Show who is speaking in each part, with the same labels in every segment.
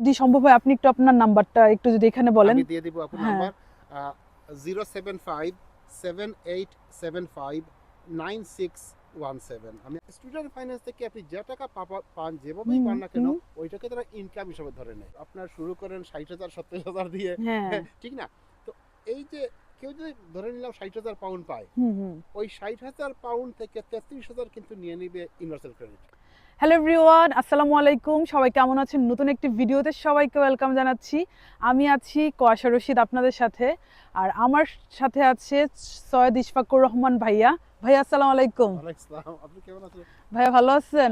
Speaker 1: যদি সম্ভব হয় আপনি একটু আপনার নাম্বারটা একটু যদি এখানে বলেন।
Speaker 2: আমি দিয়ে দিব আপনার
Speaker 1: হ্যাঁ।
Speaker 2: Number zero seven five seven eight seven five nine six one seven. আমি স্টুডেন্ট ফাইন্যান্স থেকে আপনি যে টাকা পান যেভাবেই পান না কেন। ওইটাকে তারা ইনকাম হিসেবে ধরে নেয়। আপনার শুরু করেন ষাট হাজার সত্তর হাজার দিয়ে।
Speaker 1: হ্যাঁ।
Speaker 2: ঠিক না? তো এই যে কেউ যদি ধরে নিলাম ষাট হাজার পাউন্ড পায়
Speaker 1: হুম হুম।
Speaker 2: ওই ষাট হাজার পাউন্ড থেকে তেত্রিশ হাজার কিন্তু নিয়ে নিবে ইউনিভার্সাল ক্রেডিট
Speaker 1: হ্যালো এভরিওয়ান আসসালামু আলাইকুম। সবাই কেমন আছেন? নতুন একটি ভিডিওতে সবাইকে ওয়েলকাম জানাচ্ছি। আমি আছি কোয়াশা রশিদ আপনাদের সাথে। আর আমার সাথে আছে সৈয়দ ইশফাকুর রহমান ভাইয়া। ভাইয়া আসসালামু আলাইকুম।
Speaker 2: আপনি কেমন আছেন?
Speaker 1: ভাইয়া ভালো আছেন?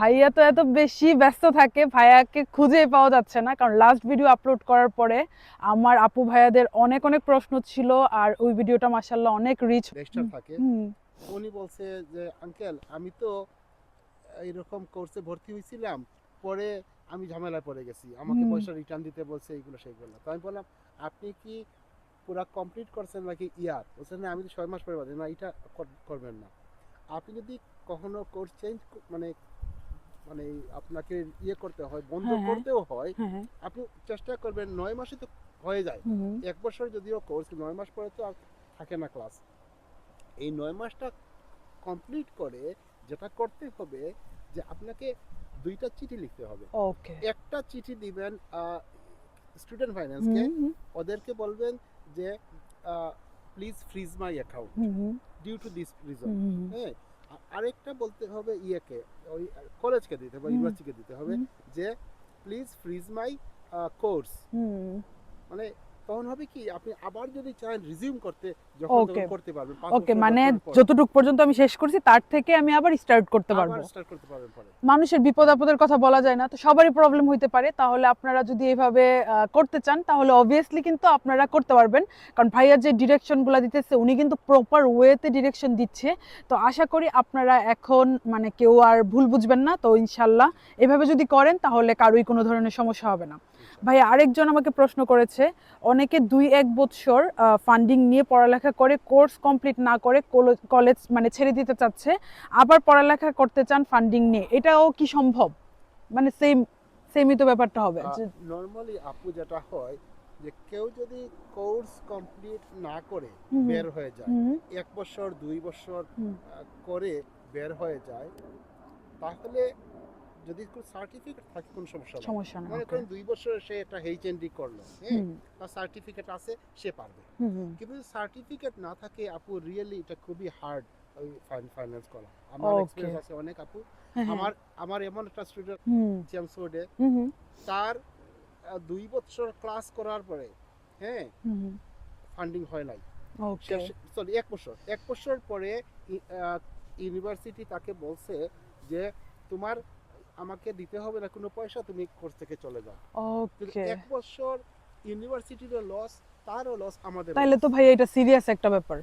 Speaker 1: ভাইয়া তো এত বেশি ব্যস্ত থাকে ভাইয়াকে খুঁজে পাওয়া যাচ্ছে না। কারণ লাস্ট ভিডিও আপলোড করার পরে আমার আপু ভাইয়াদের অনেক অনেক প্রশ্ন ছিল। আর ওই ভিডিওটা মাসাল্লাহ অনেক রিচ
Speaker 2: থাকে। উনি বলছে যে আঙ্কেল আমি তো এইরকম কোর্সে ভর্তি হয়েছিলাম পরে আমি ঝামেলায় পড়ে গেছি। আমাকে পয়সা রিটার্ন দিতে বলছে এইগুলো সেইগুলো। তো আমি বললাম আপনি কি পুরা কমপ্লিট করছেন নাকি ইয়ার? বলছেন না আমি তো ছয় মাস পরে বাদে না এটা করবেন না। আপনি যদি কখনো কোর্স চেঞ্জ মানে মানে আপনাকে ইয়ে করতে হয় বন্ধ
Speaker 1: হ্যাঁ, হ্যাঁ।
Speaker 2: করতেও হ্যাঁ
Speaker 1: হ্যাঁ
Speaker 2: আপনি চেষ্টা করবেন নয় মাসে তো হয়ে যায়। এক বছর যদিও কোর্স নয় মাস পরে তো আর থাকে না ক্লাস এই নয় মাসটা কমপ্লিট করে যেটা করতে হবে যে আপনাকে দুইটা চিঠি লিখতে হবে।
Speaker 1: ওকে
Speaker 2: একটা চিঠি দিবেন স্টুডেন্ট ফাইন্যান্সকে ওদেরকে বলবেন যে please freeze my account due to this reason হ্যাঁ আরেকটা বলতে হবে ইয়েকে ওই কলেজকে দিতে হবে। ইউনিভার্সিটিকে দিতে হবে যে প্লিজ ফ্রিজ মাই কোর্স মানে তখন হবে কি আপনি আবার যদি চান রিজিউম করতে যখন করতে পারবেন
Speaker 1: ওকে মানে। যতটুকু পর্যন্ত আমি শেষ করছি তার থেকে আমি আবার স্টার্ট করতে পারব।
Speaker 2: আবার স্টার্ট করতে পারবেন পরে।
Speaker 1: মানুষের বিপদ আপদের কথা বলা যায় না তো সবারই প্রবলেম হইতে পারে। তাহলে আপনারা যদি এইভাবে করতে চান তাহলে অবভিয়াসলি কিন্তু আপনারা করতে পারবেন। কারণ ভাইয়া যে ডিরেকশনগুলো দিতেছে উনি কিন্তু প্রপার ওয়েতে ডিরেকশন দিচ্ছে। তো আশা করি আপনারা এখন মানে কেউ আর ভুল বুঝবেন না। তো ইনশাল্লাহ এভাবে যদি করেন তাহলে কারোই কোনো ধরনের সমস্যা হবে না। ভাইয়া আরেকজন আমাকে প্রশ্ন করেছে অনেকে দুই এক বছর ফান্ডিং নিয়ে পড়ালেখা করে কোর্স কমপ্লিট না করে কলেজ মানে ছেড়ে দিতে চাচ্ছে আবার পড়ালেখা করতে চান ফান্ডিং নিয়ে। এটাও কি সম্ভব? মানে সেম সেমই তো ব্যাপারটা হবে।
Speaker 2: নর্মালি আপু যেটা হয় যে কেউ যদি কোর্স কমপ্লিট না করে বের হয়ে যায় এক বছর দুই বছর করে বের হয়ে যায় তাহলে যদি কোনো সার্টিফিকেট থাকে কোনো সমস্যা
Speaker 1: সমস্যা
Speaker 2: মনে. করেন দুই বছর সে একটা করল হ্যাঁ তার সার্টিফিকেট আছে সে পারবে। কিন্তু সার্টিফিকেট না থাকে আপু রিয়েলি এটা খুবই হার্ড ফাইন্যান্স করা আমার. এক্সপিরিয়েন্স আছে অনেক আপু
Speaker 1: হ্যাঁ, হ্যাঁ।
Speaker 2: আমার আমার এমন একটা স্টুডেন্ট
Speaker 1: হুম,
Speaker 2: তার দুই বছর ক্লাস করার পরে হ্যাঁ। ফান্ডিং হয় নাই. সরি এক বছর এক বছর পরে ইউনিভার্সিটি তাকে বলছে যে তোমার আমাকে দিতে হবে না কোনো পয়সা তুমি কোর্স থেকে চলে যাও। এক বছর ইউনিভার্সিটিরও লস তারও লস আমাদের
Speaker 1: তাহলে তো ভাই এটা সিরিয়াস একটা ব্যাপার।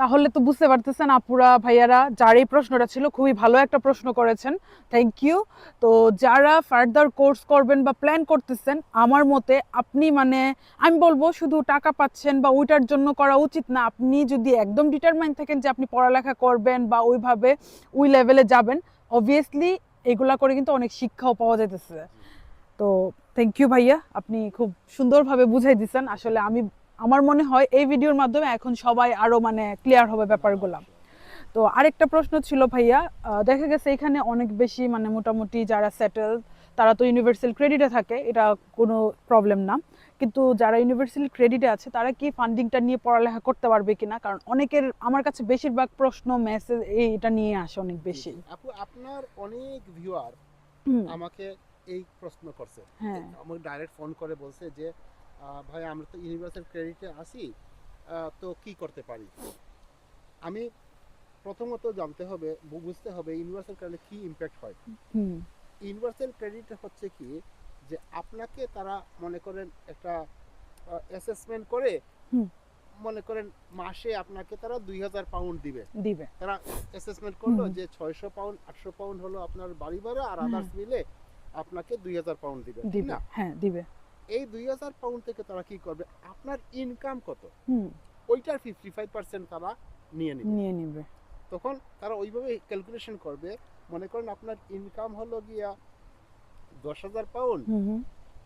Speaker 1: তাহলে তো বুঝতে পারতেছেন আপুরা ভাইয়ারা যার এই প্রশ্নটা ছিল খুবই ভালো একটা প্রশ্ন করেছেন। থ্যাংক ইউ তো যারা ফার্দার কোর্স করবেন বা প্ল্যান করতেছেন আমার মতে আপনি মানে আমি বলব শুধু টাকা পাচ্ছেন বা ওইটার জন্য করা উচিত না। আপনি যদি একদম ডিটারমাইন থাকেন যে আপনি পড়ালেখা করবেন বা ওইভাবে ওই লেভেলে যাবেন অবভিয়াসলি এগুলা করে কিন্তু অনেক শিক্ষাও পাওয়া যাইতেছে। তো থ্যাংক ইউ ভাইয়া, আপনি খুব সুন্দরভাবে বুঝাই দিচ্ছেন আসলে আমি, আমার মনে হয় এই ভিডিওর মাধ্যমে এখন সবাই আরও মানে ক্লিয়ার হবে ব্যাপারগুলো। তো আরেকটা প্রশ্ন ছিল ভাইয়া দেখা গেছে এখানে অনেক বেশি মানে মোটামুটি যারা সেটেল তারা তো ইউনিভার্সাল ক্রেডিটে থাকে, এটা কোনো প্রবলেম না। কিন্তু যারা ইউনিভার্সাল ক্রেডিটে আছে তারা কি ফান্ডিংটা নিয়ে পড়ালেখা করতে পারবে কিনা? কারণ অনেকের আমার কাছে বেশিরভাগ প্রশ্ন মেসেজ এটা নিয়ে আসে অনেক বেশি।
Speaker 2: আপু আপনার অনেক ভিউয়ার আমাকে এই প্রশ্ন করছে।
Speaker 1: হ্যাঁ।
Speaker 2: আমাকে ডাইরেক্ট ফোন করে বলছে যে ভাই আমরা তো ইউনিভার্সাল ক্রেডিটে আছি তো কি করতে পারি? আমি প্রথমত জানতে হবে বুঝতে হবে ইউনিভার্সাল ক্রেডিট কি ইম্প্যাক্ট হয়।
Speaker 1: হুম।
Speaker 2: ইউনিভার্সাল ক্রেডিট হচ্ছে কি যে আপনাকে তারা মনে করেন একটা অ্যাসেসমেন্ট করে মনে করেন মাসে আপনাকে তারা দুই হাজার পাউন্ড দিবে।
Speaker 1: দিবে।
Speaker 2: তারা অ্যাসেসমেন্ট করল যে ছয়শো পাউন্ড আটশো পাউন্ড হলো আপনার বাড়ি ভাড়া আর আদার্স মিলে আপনাকে দুই হাজার পাউন্ড দিবে। না?
Speaker 1: হ্যাঁ দিবে।
Speaker 2: এই দুই হাজার পাউন্ড থেকে তারা কি করবে? আপনার ইনকাম কত?
Speaker 1: হুম।
Speaker 2: ওইটার ফিফটি ফাইভ পার্সেন্ট তারা নিয়ে নেবে।
Speaker 1: নিয়ে নিবে।
Speaker 2: তখন তারা ওইভাবে ক্যালকুলেশন করবে। মনে করেন আপনার ইনকাম হলো গিয়া দশ হাজার পাউন্ড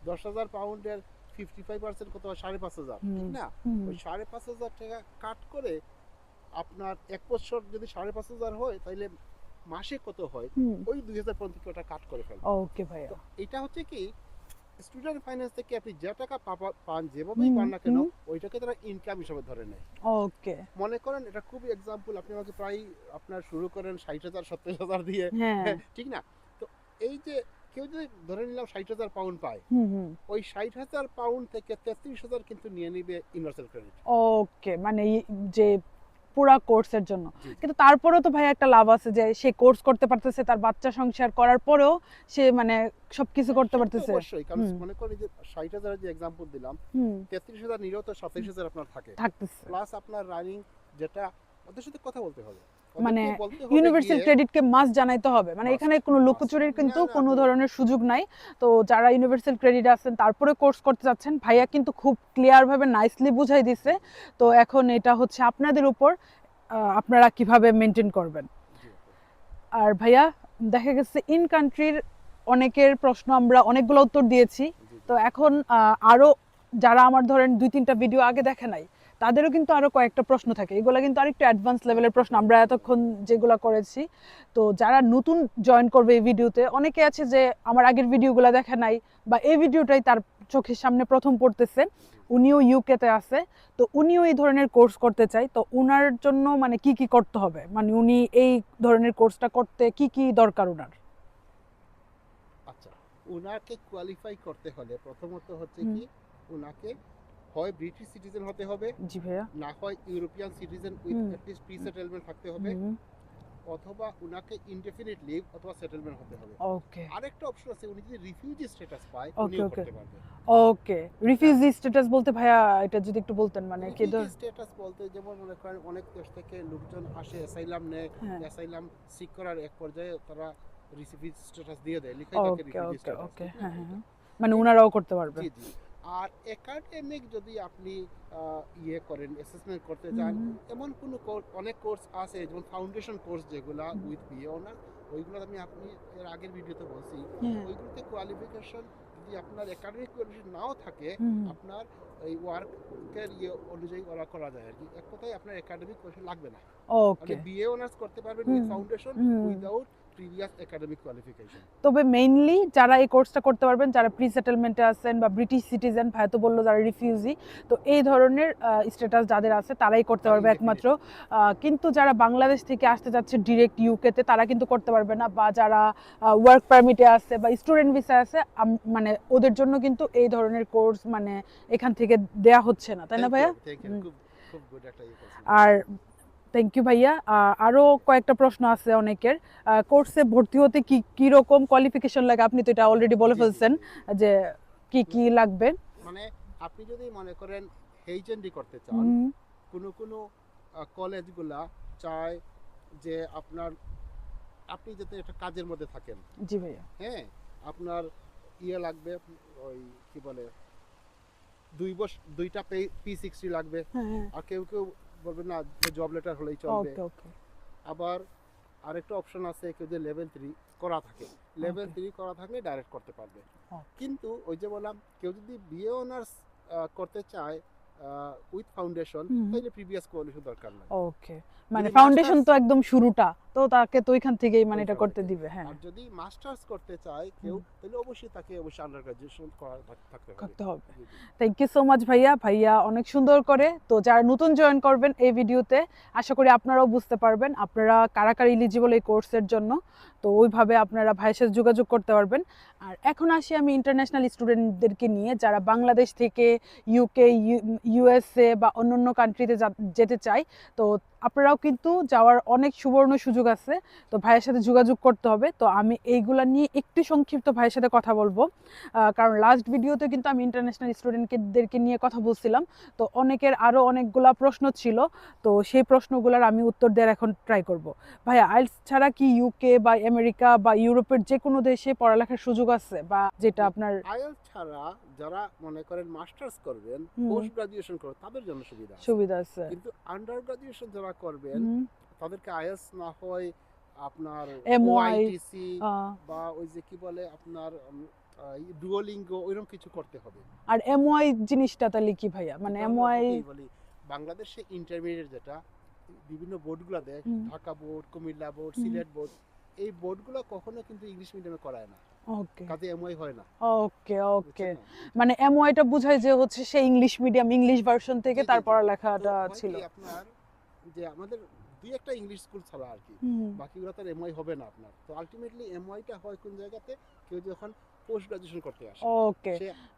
Speaker 2: দশ হাজার পাউন্ডের ফিফটি ফাইভ পার্সেন্ট কত হয়? সাড়ে পাঁচ হাজার। ঠিক না? ওই সাড়ে পাঁচ হাজার টাকা কাট করে আপনার এক বছর যদি সাড়ে পাঁচ হাজার হয় তাহলে মাসে কত হয়? ওই দুই হাজার পর্যন্ত ওটা কাট করে ফেলবে।
Speaker 1: ওকে ভাইয়া।
Speaker 2: এটা হচ্ছে কি স্টুডেন্ট ফাইন্যান্স থেকে আপনি যে টাকা পান যেভাবেই পান না কেন ওইটাকে তারা ইনকাম হিসাবে ধরে নেয়।
Speaker 1: ওকে।
Speaker 2: মনে করেন এটা খুবই এক্সাম্পল আপনি আমাকে প্রায় আপনার শুরু করেন ষাট হাজার সত্তর হাজার দিয়ে।
Speaker 1: হ্যাঁ
Speaker 2: ঠিক না? তো এই যে কেউ যদি ধরে নিলাম ষাট হাজার পাউন্ড পায় ওই ষাট হাজার পাউন্ড থেকে তেত্রিশ হাজার কিন্তু নিয়ে নিবে ইউনিভার্সাল ক্রেডিট
Speaker 1: ওকে মানে যে পুরা কোর্সের জন্য। কিন্তু তারপরেও তো ভাই একটা লাভ আছে যে সে কোর্স করতে পারতেছে তার বাচ্চা সংসার করার পরেও সে মানে সবকিছু করতে পারতেছে।
Speaker 2: অবশ্যই কারণ মনে করি যে ষাট হাজার যে এক্সাম্পল দিলাম
Speaker 1: হুম।
Speaker 2: তেত্রিশ হাজার নিলেও তো সাতাইশ হাজার আপনার থাকে।
Speaker 1: থাকতেছে।
Speaker 2: প্লাস আপনার রানিং যেটা ওদের সাথে কথা বলতে হবে।
Speaker 1: মানে ইউনিভার্সাল ক্রেডিটকে মাস জানাইতে হবে। মানে এখানে কোনো. লুকোচুরির কিন্তু কোনো ধরনের সুযোগ নাই। তো যারা ইউনিভার্সাল ক্রেডিট আছেন তারপরে কোর্স করতে যাচ্ছেন ভাইয়া কিন্তু খুব ক্লিয়ার ভাবে নাইসলি বুঝাই দিছে। তো এখন এটা হচ্ছে আপনাদের উপর আপনারা কীভাবে মেনটেন করবেন। আর ভাইয়া দেখা গেছে ইন কান্ট্রির অনেকের প্রশ্ন আমরা অনেকগুলো উত্তর দিয়েছি। তো এখন আহ, আরও যারা আমার ধরেন দুই তিনটা ভিডিও আগে দেখে নাই তাদেরও কিন্তু আরও কয়েকটা প্রশ্ন থাকে। এগুলো কিন্তু আরেকটু অ্যাডভান্স লেভেলের প্রশ্ন। আমরা এতক্ষণ যেগুলো করেছি তো যারা নতুন জয়েন করবে এই ভিডিওতে অনেকে আছে যে আমার আগের ভিডিওগুলো দেখে নাই বা এই ভিডিওটাই তার চোখের সামনে প্রথম পড়তেছে উনিও ইউকেতে আছে তো উনিও এই ধরনের কোর্স করতে চাই তো উনার জন্য মানে কি কি করতে হবে? মানে উনি এই ধরনের কোর্সটা করতে কি কি দরকার উনার?
Speaker 2: আচ্ছা ওনাকে কোয়ালিফাই করতে হলে প্রথমত হচ্ছে কি ওনাকে হয় ব্রিটিশ সিটিজেন হতে হবে
Speaker 1: জি ভাইয়া।
Speaker 2: না হয় European citizen with. At least pre settlement থাকতে হবে অথবা ওনাকে ইনডেফিনিট লিভ অথবা সেটেলমেন্ট হতে হবে।
Speaker 1: ওকে।
Speaker 2: আরেকটা অপশন আছে উনি যদি রিফিউজি স্ট্যাটাস পায় উনিও করতে পারবে।
Speaker 1: ওকে রিফিউজি স্ট্যাটাস বলতে ভাইয়া এটা যদি একটু বলতেন মানে কি ধর
Speaker 2: স্ট্যাটাস বলতে যেমন মনে করেন অনেক দেশ থেকে লোকজন আসে অ্যাসাইলাম নেয় অ্যাসাইলাম সিক করার এক পর্যায়ে তারা রিসিভিজ স্ট্যাটাস দিয়ে দেয় লিখাই থাকে রিফিউজি স্ট্যাটাস
Speaker 1: ওকে হ্যাঁ হ্যাঁ হ্যাঁ। মানে ওনারাও করতে পারবে।
Speaker 2: জি জি। আর একাডেমিক যদি আপনি ইয়ে করেন অ্যাসেসমেন্ট করতে চান এমন কোনো অনেক কোর্স আছে যেমন ফাউন্ডেশন কোর্স যেগুলা। উইথ বিএ অনার ওইগুলো আমি আপনি এর আগের ভিডিওতে বলছি।
Speaker 1: হ্যাঁ,
Speaker 2: ওইগুলোতে কোয়ালিফিকেশন যদি আপনার একাডেমিক কোয়ালিফিকেশন নাও থাকে আপনার এই ওয়ার্কের ইয়ে অনুযায়ী ওরা করা যায় আর কি এক কথায় আপনার একাডেমিক কোয়ালিফিকেশন লাগবে না।
Speaker 1: ওকে
Speaker 2: বিএ অনার্স করতে পারবেন with foundation without previous academic qualification
Speaker 1: তবে মেইনলি যারা এই কোর্সটা করতে পারবেন যারা প্রি সেটেলমেন্টে আছেন বা ব্রিটিশ সিটিজেন ভাই তো বলল যারা রিফিউজি তো এই ধরনের স্ট্যাটাস যাদের আছে তারাই করতে পারবে একমাত্র। কিন্তু যারা বাংলাদেশ থেকে আসতে যাচ্ছে ডিরেক্ট ইউকেতে তারা কিন্তু করতে পারবে না। বা যারা ওয়ার্ক পারমিটে আছে বা স্টুডেন্ট ভিসা আছে মানে ওদের জন্য কিন্তু এই ধরনের কোর্স মানে এখান থেকে দেয়া হচ্ছে না। তাই না ভাইয়া?
Speaker 2: ইয়ে।
Speaker 1: আর থ্যাংক ইউ ভাইয়া। আহ, আরও কয়েকটা প্রশ্ন আছে অনেকের। কোর্সে ভর্তি হতে কি কি রকম কোয়ালিফিকেশন লাগে? আপনি তো এটা অলরেডি বলে ফেলছেন যে কি কি লাগবে।
Speaker 2: মানে আপনি যদি মনে করেন এইচএনডি করতে চান কোনো কোনো কলেজগুলা চায় যে আপনার আপনি যাতে একটা কাজের মধ্যে থাকেন।
Speaker 1: জি ভাইয়া।
Speaker 2: হ্যাঁ আপনার ইয়ে লাগবে ওই কি বলে দুই বছর দুইটা পে সিক্সটি লাগবে।
Speaker 1: হ্যাঁ।
Speaker 2: আর কেউ কেউ বলবে না জব লেটার হলেই চলবে। আবার আরেকটা অপশন আছে কেউ যে লেভেল থ্রি করা থাকে। লেভেল থ্রি করা থাকলে ডাইরেক্ট করতে পারবে। কিন্তু ওই যে বললাম কেউ যদি বিএ অনার্স করতে চায় উইথ ফাউন্ডেশন তাহলে প্রিভিয়াস কোয়ালিফিকেশন দরকার নাই।
Speaker 1: ওকে মানে ফাউন্ডেশন তো একদম শুরুটা। তো তাকে তো ওইখান থেকেই মানে এটা করতে দিবে হ্যাঁ।
Speaker 2: আর যদি মাস্টার্স করতে চায় কেউ তাহলে অবশ্যই তাকে অবশ্যই আন্ডার গ্রাজুয়েশন করা থাকতে হবে।
Speaker 1: থ্যাংক ইউ সো মাচ ভাইয়া। ভাইয়া অনেক সুন্দর করে তো যারা নতুন জয়েন করবেন এই ভিডিওতে আশা করি আপনারাও বুঝতে পারবেন আপনারা কারা কারা ইলিজিবল এই কোর্সের জন্য তো ওইভাবে আপনারা ভাইয়ের সাথে যোগাযোগ করতে পারবেন। আর এখন আসি আমি ইন্টারন্যাশনাল স্টুডেন্টদেরকে নিয়ে যারা বাংলাদেশ থেকে ইউকে ইউএসএ বা অন্য অন্যান্য কান্ট্রিতে যেতে চায় তো আপনারাও কিন্তু যাওয়ার অনেক সুবর্ণ সুযোগ আছে তো ভাইয়ের সাথে যোগাযোগ করতে হবে। তো আমি এইগুলা নিয়ে একটু সংক্ষিপ্ত ভাইয়ের সাথে কথা বলব। কারণ লাস্ট ভিডিওতে কিন্তু আমি ইন্টারন্যাশনাল স্টুডেন্টদেরকে নিয়ে কথা বলছিলাম। তো অনেকের আরও অনেকগুলা প্রশ্ন ছিল তো সেই প্রশ্নগুলোর আমি উত্তর দেওয়ার এখন ট্রাই করব। ভাইয়া আইলস ছাড়া কি ইউকে বা আমেরিকা বা ইউরোপের যে কোনো দেশে পড়ালেখার সুযোগ আছে বা যেটা আপনার
Speaker 2: আইএলস ছাড়া যারা মনে করেন মাস্টার্স করবেন পোস্ট গ্রাজুয়েশন করবেন তাদের জন্য সুবিধা
Speaker 1: সুবিধা আছে।
Speaker 2: কিন্তু আন্ডার গ্রাজুয়েশন যারা করবেন তাদেরকে আইএলস না হয় আপনার
Speaker 1: MY,
Speaker 2: বা ওই যে কি বলে আপনার ডুয়োলিঙ্গো ওইরকম কিছু করতে হবে।
Speaker 1: আর এমওয়াই জিনিসটা তাহলে কি ভাইয়া? মানে
Speaker 2: বলি বাংলাদেশে ইন্টারমিডিয়েট যেটা বিভিন্ন বোর্ডগুলো দেয় Dhaka board Comilla board Sylhet board এই বোর্ডগুলো কখনো কিন্তু ইংলিশ মিডিয়ামে করায় না।
Speaker 1: ওকে
Speaker 2: কাজে এমওয়াই হয় না।
Speaker 1: ওকে ওকে? মানে এমওয়াইটা বুঝায় যে হচ্ছে সে ইংলিশ মিডিয়াম ইংলিশ ভার্সন থেকে তার পড়ালেখাটা ছিল।
Speaker 2: আপনার যে আমাদের দুই একটা ইংলিশ স্কুল ছাড়া আর কি। বাকিগুলো তো এমওয়াই হবে না আপনার। তো আলটিমেটলি এমওয়াইটা হয় কোন জায়গাতে? কেউ যখন পোস্ট গ্রাজুয়েশন করতে আসে
Speaker 1: ওকে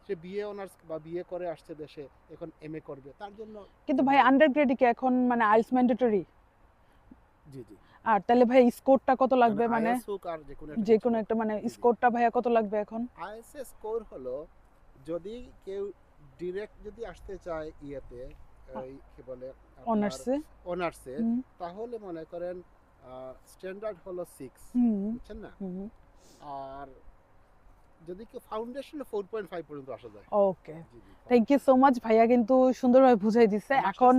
Speaker 2: সে বিএ অনার্স বা বিএ করে আসছে দেশে এখন এমএ করবে তার জন্য
Speaker 1: কিন্তু ভাই আন্ডার কি এখন মানে আইলস ম্যান্ডেটরি
Speaker 2: জি জি।
Speaker 1: আর তাহলে ভাই স্কোরটা কত লাগবে মানে?
Speaker 2: যে কোনো
Speaker 1: একটা মানে। স্কোরটা ভাইয়া কত লাগবে এখন?
Speaker 2: আইএসএস স্কোর হলো যদি কেউ ডিরেক্ট যদি আসতে চায় ইয়েতে কি বলে
Speaker 1: অনার্সে।
Speaker 2: অনার্সে। তাহলে মনে করেন স্ট্যান্ডার্ড হলো সিক্স বুঝছেন না? আর যদি কেউ ফাউন্ডেশন ফোর পয়েন্ট ফাইভ পর্যন্ত আসা যায়।
Speaker 1: Okay. Thank you so much ভাইয়া কিন্তু সুন্দরভাবে বুঝাই দিচ্ছে এখন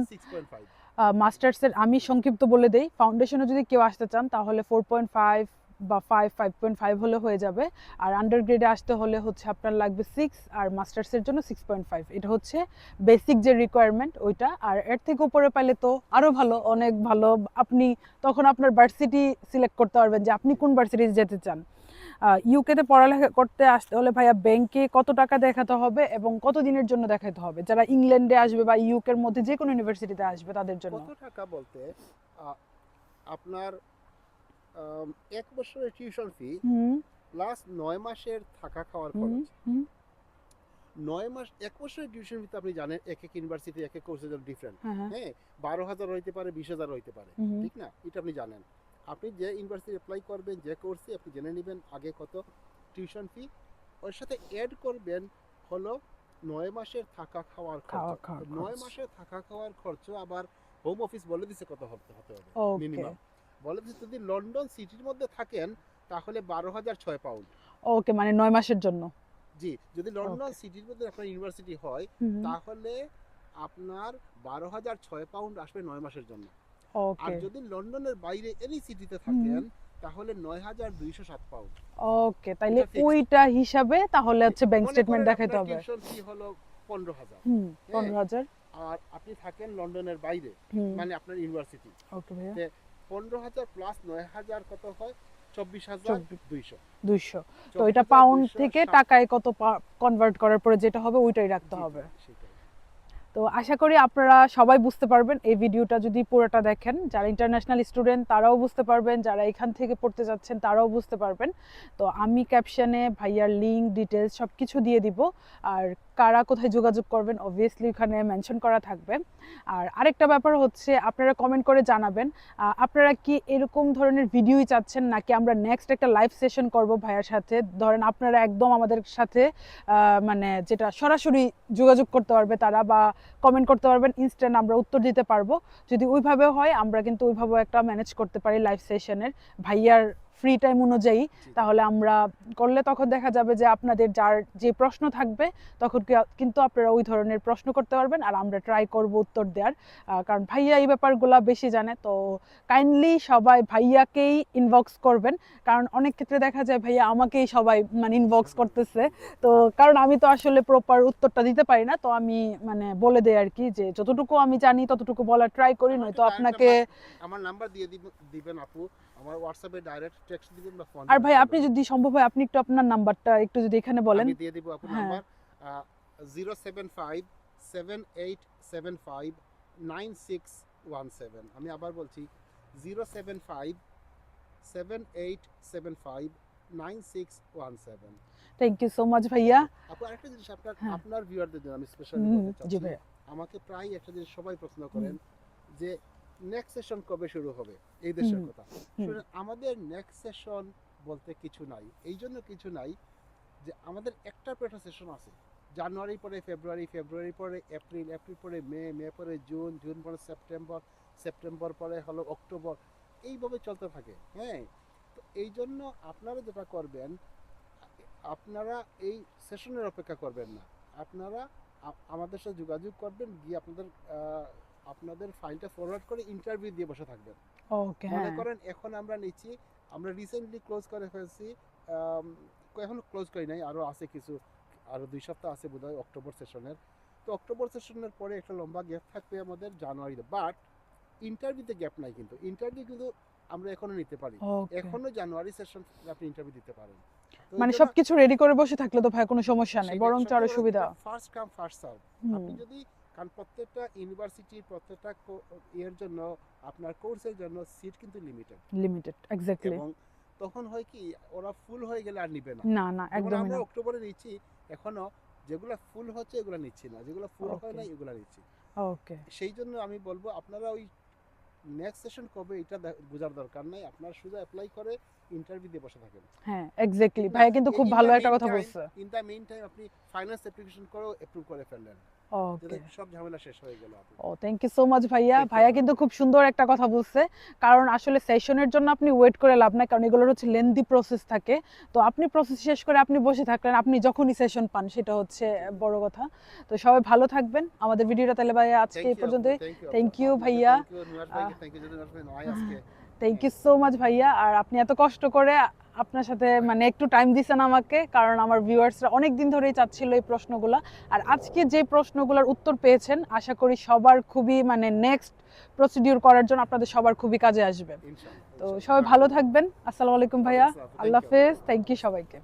Speaker 1: মাস্টার্সের আমি সংক্ষিপ্ত বলে দেই। ফাউন্ডেশনে যদি কেউ আসতে চান তাহলে ফোর পয়েন্ট ফাইভ বা ফাইভ ফাইভ পয়েন্ট ফাইভ হলে হয়ে যাবে। আর আন্ডার গ্রেডে আসতে হলে হচ্ছে আপনার লাগবে সিক্স আর মাস্টার্সের জন্য সিক্স পয়েন্ট ফাইভ এটা হচ্ছে বেসিক যে রিকোয়ারমেন্ট ওইটা। আর এর থেকে উপরে পাইলে তো আরও ভালো, অনেক ভালো। আপনি তখন আপনার ভার্সিটি সিলেক্ট করতে পারবেন যে আপনি কোন ভার্সিটি যেতে চান। ইউকেতে পড়ালেখা করতে আসতে হলে ভাইয়া ব্যাংকে কত টাকা দেখাতে হবে এবং কত দিনের জন্য দেখাতে হবে? যারা ইংল্যান্ডে আসবে বা ইউকের মধ্যে যে কোনো ইউনিভার্সিটিতে আসবে তাদের জন্য।
Speaker 2: কত টাকা বলতে আপনার এক বছরের টিউশন ফি প্লাস নয় মাসের থাকা খাওয়ার খরচ। নয় মাস এক বছরের টিউশন ফি আপনি জানেন এক এক ইউনিভার্সিটি এক এক কোর্সের জন্য ডিফারেন্ট
Speaker 1: হ্যাঁ হ্যাঁ।
Speaker 2: হ্যাঁ বারো হাজার হইতে পারে বিশ হাজার হইতে পারে। ঠিক না? এটা আপনি জানেন। আপনি যে ইউনিভার্সিটি অ্যাপ্লাই করবেন যে কোর্সে আপনি জেনে নেবেন আগে কত টিউশন ফি ওর সাথে অ্যাড করবেন হলো নয় মাসের থাকা খাওয়ার
Speaker 1: খাওয়া
Speaker 2: খরচ নয়। মাসের থাকা খাওয়ার খরচ আবার হোম অফিস বলে দিছে কত হতে হবে মিনিমাম বলে দিচ্ছে যদি লন্ডন সিটির মধ্যে থাকেন তাহলে বারো হাজার ছয় পাউন্ড।
Speaker 1: ওকে মানে নয় মাসের জন্য।
Speaker 2: জি যদি লন্ডন সিটির মধ্যে আপনার ইউনিভার্সিটি হয়। তাহলে আপনার বারো হাজার ছয় পাউন্ড আসবে নয় মাসের জন্য। আর যদি লন্ডনের বাইরে এনি সিটিতে থাকেন তাহলে নয় হাজার দুইশো সাত পাউন্ড।
Speaker 1: ওকে তাইলে ওইটা হিসাবে তাহলে হচ্ছে ব্যাংক স্টেটমেন্ট দেখাতে হবে।
Speaker 2: টিউশন ফি হলো পনেরো হাজার।
Speaker 1: হুম পনেরো হাজার।
Speaker 2: আর আপনি থাকেন লন্ডনের বাইরে মানে আপনার ইউনিভার্সিটি।
Speaker 1: ওকে ভাইয়া।
Speaker 2: পনেরো হাজার প্লাস নয় হাজার কত হয়? চব্বিশ হাজার দুইশো।
Speaker 1: দুইশো। তো এটা পাউন্ড থেকে টাকায় কত কনভার্ট করার পরে যেটা হবে ওইটাই রাখতে হবে। তো আশা করি আপনারা সবাই বুঝতে পারবেন এই ভিডিওটা যদি পুরোটা দেখেন যারা ইন্টারন্যাশনাল স্টুডেন্ট তারাও বুঝতে পারবেন যারা এখান থেকে পড়তে যাচ্ছেন তারাও বুঝতে পারবেন। তো আমি ক্যাপশনে ভাইয়ার লিঙ্ক ডিটেলস সব কিছু দিয়ে দিব আর কারা কোথায় যোগাযোগ করবেন অবভিয়াসলি ওখানে মেনশন করা থাকবে। আর আরেকটা ব্যাপার হচ্ছে, আপনারা কমেন্ট করে জানাবেন আপনারা কি এরকম ধরনের ভিডিওই চাচ্ছেন নাকি আমরা নেক্সট একটা লাইভ সেশন করব ভাইয়ার সাথে? ধরেন আপনারা একদম আমাদের সাথে মানে যেটা সরাসরি যোগাযোগ করতে পারবে তারা বা কমেন্ট করতে পারবেন ইনস্ট্যান্ট আমরা উত্তর দিতে পারব। যদি ওইভাবে হয়, আমরা কিন্তু ওইভাবে একটা ম্যানেজ করতে পারি লাইভ সেশনের ভাইয়ার ফ্রি টাইম অনুযায়ী তাহলে আমরা করলে তখন দেখা যাবে যে আপনাদের যার যে প্রশ্ন থাকবে তখন কিন্তু আপনারা ওই ধরনের প্রশ্ন করতে পারবেন আর আমরা ট্রাই করব উত্তর দেওয়ার। কারণ ভাইয়া এই ব্যাপারগুলো বেশি জানে তো কাইন্ডলি সবাই ভাইয়াকেই ইনবক্স করবেন। কারণ অনেক ক্ষেত্রে দেখা যায় ভাইয়া আমাকেই সবাই মানে ইনবক্স করতেছে। তো কারণ আমি তো আসলে প্রপার উত্তরটা দিতে পারি না তো আমি মানে বলে দেই আর কি যে যতটুকু আমি জানি ততটুকু বলার ট্রাই করি নয়তো আপনাকে
Speaker 2: আমার নাম্বার দিয়ে দিবেন আপু। আমার হোয়াটসঅ্যাপে ডাইরেক্ট টেক্সট দিবেন বা ফোন
Speaker 1: আর ভাই আপনি যদি সম্ভব হয় আপনি একটু আপনার নাম্বারটা একটু যদি এখানে বলেন।
Speaker 2: আমি দিয়ে দিব আপু
Speaker 1: হ্যাঁ।
Speaker 2: Number zero seven five seven eight seven five nine six one seven আমি আবার বলছি zero seven five seven eight seven five nine six one seven
Speaker 1: thank you so much ভাইয়া।
Speaker 2: আপু আরেকটা জিনিস আপনার
Speaker 1: হ্যাঁ।
Speaker 2: আপনার ভিউয়ারদের জন্য আমি স্পেশালি বলতে চাচ্ছি। আমাকে প্রায় একটা জিনিস সবাই প্রশ্ন করেন যে নেক্সট সেশন কবে শুরু হবে? এই দেশের কথা। আমাদের নেক্সট সেশন বলতে কিছু নাই। এই জন্য কিছু নাই যে আমাদের একটা পেটা সেশন আছে। জানুয়ারি পরে ফেব্রুয়ারি ফেব্রুয়ারি পরে এপ্রিল এপ্রিল পরে মে মে পরে জুন জুন পরে সেপ্টেম্বর সেপ্টেম্বর পরে হলো অক্টোবর। এইভাবে চলতে থাকে হ্যাঁ? তো এই জন্য আপনারা যেটা করবেন আপনারা এই সেশনের অপেক্ষা করবেন না। আপনারা আমাদের সাথে যোগাযোগ করবেন গিয়ে আপনাদের আপনাদের ফাইলটা ফরওয়ার্ড করে ইন্টারভিউ দিয়ে বসে থাকবেন।
Speaker 1: ওকে
Speaker 2: মনে
Speaker 1: হ্যাঁ।
Speaker 2: করেন এখন আমরা নিচ্ছি আমরা রিসেন্টলি ক্লোজ করে ফেলছি এখনও ক্লোজ করি নাই আরও আছে কিছু আরও দুই সপ্তাহ আছে বোধহয় অক্টোবর সেশনের তো অক্টোবর সেশনের পরে একটা লম্বা গ্যাপ থাকবে আমাদের জানুয়ারিতে বাট ইন্টারভিউতে গ্যাপ নাই কিন্তু ইন্টারভিউ কিন্তু আমরা এখনও নিতে পারি। এখনও জানুয়ারি সেশন আপনি ইন্টারভিউ দিতে পারেন।
Speaker 1: মানে সবকিছু রেডি করে বসে থাকলে তো ভাই কোনো সমস্যা নাই বরং আরও সুবিধা।
Speaker 2: ফার্স্ট কাম ফার্স্ট সার্ভ আপনি যদি কারণ প্রত্যেকটা ইউনিভার্সিটির প্রত্যেকটা ইয়ের জন্য আপনার কোর্সের জন্য সিট কিন্তু লিমিটেড
Speaker 1: লিমিটেড এক্স্যাক্টলি
Speaker 2: এবং তখন হয় কি ওরা ফুল হয়ে গেলে আর নিবে না।
Speaker 1: না না
Speaker 2: যেমন
Speaker 1: একদমই
Speaker 2: আমরা অক্টোবরে নিচ্ছি এখনও যেগুলো ফুল হচ্ছে এগুলো নিচ্ছি না যেগুলো ফুল হয় না এগুলো নিচ্ছি।
Speaker 1: ওকে
Speaker 2: সেই জন্য আমি বলব আপনারা ওই নেক্সট সেশন কবে এটা বোঝার দরকার নাই। আপনারা শুধু অ্যাপ্লাই করে ইন্টারভিউ দিয়ে বসে থাকেন।
Speaker 1: হ্যাঁ এক্স্যাক্টলি ভাই কিন্তু খুব ভালো একটা কথা বলছে।
Speaker 2: ইন দ্য মেইন টাইম আপনি ফাইন্যান্স অ্যাপ্লিকেশন করেও অ্যাপ্রুভ করে ফেললেন। সব ঝামেলা শেষ হয়ে গেল
Speaker 1: ও থ্যাংক ইউ সো মাচ ভাইয়া। ভাইয়া কিন্তু খুব সুন্দর একটা কথা বলছে। কারণ আসলে সেশনের জন্য আপনি ওয়েট করে লাভ নাই কারণ এগুলোর হচ্ছে লেন্দি প্রসেস থাকে। তো আপনি প্রসেস শেষ করে আপনি বসে থাকলেন আপনি যখনই সেশন পান সেটা হচ্ছে বড় কথা। তো সবাই ভালো থাকবেন। আমাদের ভিডিওটা তাহলে ভাইয়া আজকে এই পর্যন্তই।
Speaker 2: you, আপনাকে
Speaker 1: ভাইয়া। থ্যাংক ইউ সো মাচ ভাইয়া। আর আপনি এত কষ্ট করে আপনার সাথে মানে একটু টাইম দিছেন আমাকে কারণ আমার ভিউয়ার্সরা অনেক দিন ধরেই চাচ্ছিল এই প্রশ্নগুলো। আর আজকে যে প্রশ্নগুলোর উত্তর পেয়েছেন আশা করি সবার খুবই মানে নেক্সট প্রসিডিউর করার জন্য আপনাদের সবার খুবই কাজে আসবে। তো সবাই ভালো থাকবেন। আসসালামু আলাইকুম ভাইয়া। আল্লাহ হাফেজ। থ্যাংক ইউ সবাইকে।